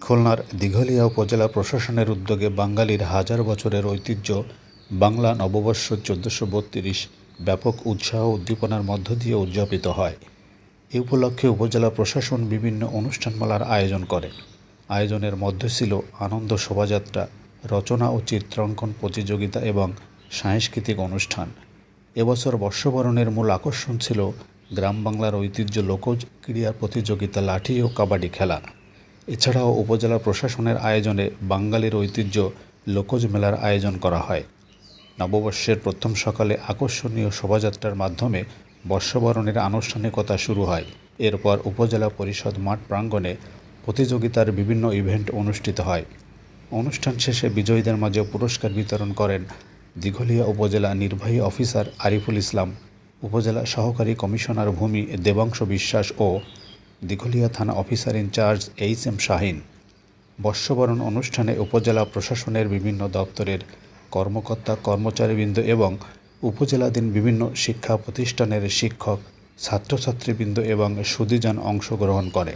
খুলনার দিঘলিয়া উপজেলা প্রশাসনের উদ্যোগে বাঙালির হাজার বছরের ঐতিহ্য, বাংলা নববর্ষ চোদ্দোশো বত্রিশ ব্যাপক উৎসাহ উদ্দীপনার মধ্য দিয়ে উদযাপিত হয়। এ উপলক্ষে উপজেলা প্রশাসন বিভিন্ন অনুষ্ঠানমালার আয়োজন করে। আয়োজনের মধ্যে ছিল আনন্দ শোভাযাত্রা, রচনা ও চিত্রাঙ্কন প্রতিযোগিতা এবং সাংস্কৃতিক অনুষ্ঠান। এবছর বর্ষবরণের মূল আকর্ষণ ছিল গ্রাম বাংলার ঐতিহ্য লোকজ ক্রীড়া প্রতিযোগিতা, লাঠি ও কাবাডি খেলা। এছাড়াও উপজেলা প্রশাসনের আয়োজনে বাঙালির ঐতিহ্য লোকজ মেলার আয়োজন করা হয়। নববর্ষের প্রথম সকালে আকর্ষণীয় শোভাযাত্রার মাধ্যমে বর্ষবরণের আনুষ্ঠানিকতা শুরু হয়। এরপর উপজেলা পরিষদ মাঠ প্রাঙ্গণে প্রতিযোগিতার বিভিন্ন ইভেন্ট অনুষ্ঠিত হয়। অনুষ্ঠান শেষে বিজয়ীদের মাঝে পুরস্কার বিতরণ করেন দিঘলিয়া উপজেলা নির্বাহী অফিসার আরিফুল ইসলাম, উপজেলা সহকারী কমিশনার ভূমি দেবাংশ বিশ্বাস ও দিঘলিয়া থানা officer in-charge H M Shahin বর্ষবরণ অনুষ্ঠানে উপজেলা প্রশাসনের বিভিন্ন দপ্তরের কর্মকর্তা, কর্মচারীবৃন্দ এবং উপজেলাধীন বিভিন্ন শিক্ষা প্রতিষ্ঠানের শিক্ষক, ছাত্রছাত্রীবৃন্দ এবং সুদীজন অংশগ্রহণ করে।